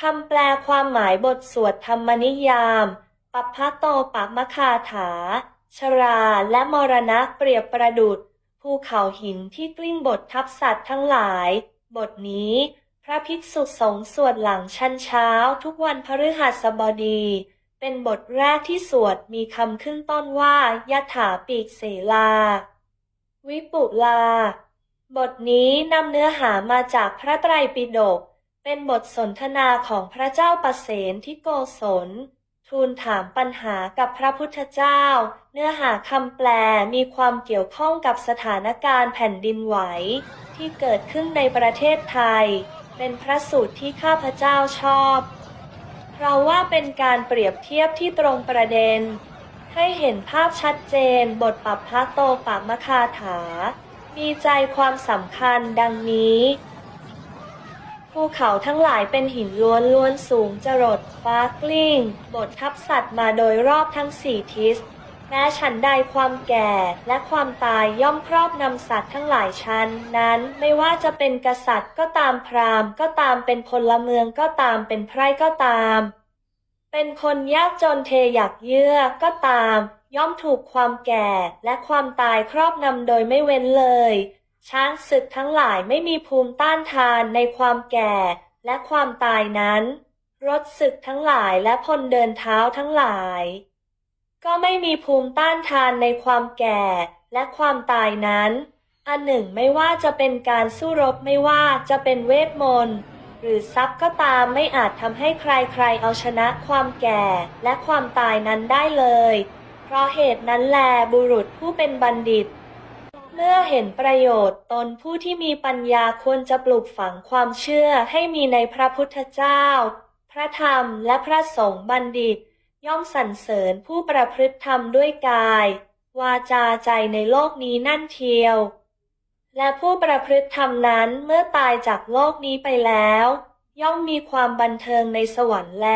คำแปลความหมายบทสวดธรรมนิยาม ปัพพะโตปัมคาถา ชราและมรณะเปรียบประดุดภูเขาหินที่กลิ้งบททับสัตว์ทั้งหลาย บทนี้ พระภิกษุสงฆ์สวดหลังชันเช้าทุกวันพฤหัสบดี เป็นบทแรกที่สวดมีคำขึ้นต้นว่ายะถาปีกเสลา วิปุลา บทนี้นำเนื้อหามาจากพระไตรปิฎก เป็นบทสนทนาของพระเจ้าประเสนที่โกศล ทูลถามปัญหากับพระพุทธเจ้า เนื้อหาคำแปลมีความเกี่ยวข้องกับสถานการณ์แผ่นดินไหว ที่เกิดขึ้นในประเทศไทย เป็นพระสูตรที่ข้าพเจ้าชอบ เพราะว่าเป็นการเปรียบเทียบที่ตรงประเด็น ให้เห็นภาพชัดเจนบทปับพระโตปากมคาถา มีใจความสำคัญดังนี้ ภูเขาทั้งหลายเป็นหินล้วนล้วนสูงจรดฟ้ากลิ้ง บททับสัตว์มาโดยรอบทั้งสี่ทิศ แม้ฉันใดความแก่และความตายย่อมครอบนำสัตว์ทั้งหลายชั้น นั้นไม่ว่าจะเป็นกษัตริย์ก็ตามพราหมณ์ ก็ตามเป็นพลเมืองก็ตามเป็นไพร่ก็ตาม เป็นคนยากจนเทอยากเยื่อก็ตาม ย่อมถูกความแก่และความตายครอบนำโดยไม่เว้นเลย ช้างศึกทั้งหลายไม่มีภูมิต้านทานในความแก่และความตายนั้น รถศึกทั้งหลายและพลเดินเท้าทั้งหลาย ก็ไม่มีภูมิต้านทานในความแก่และความตายนั้น อันหนึ่งไม่ว่าจะเป็นการสู้รบไม่ว่าจะเป็นเวทมนต์หรือทรัพย์ก็ตามไม่อาจทำให้ใครๆเอาชนะความแก่และความตายนั้นได้เลย เพราะเหตุนั้นแลบุรุษผู้เป็นบัณฑิต เมื่อเห็นประโยชน์ตนผู้ที่มีปัญญาควรจะปลูกฝังความเชื่อให้มีในพระพุทธเจ้า พระธรรมและพระสงฆ์บัณฑิต ย่อมสรรเสริญผู้ประพฤติธรรมด้วยกาย วาจาใจในโลกนี้นั่นเทียว และผู้ประพฤติธรรมนั้นเมื่อตายจากโลกนี้ไปแล้ว ย่อมมีความบันเทิงในสวรรค์แล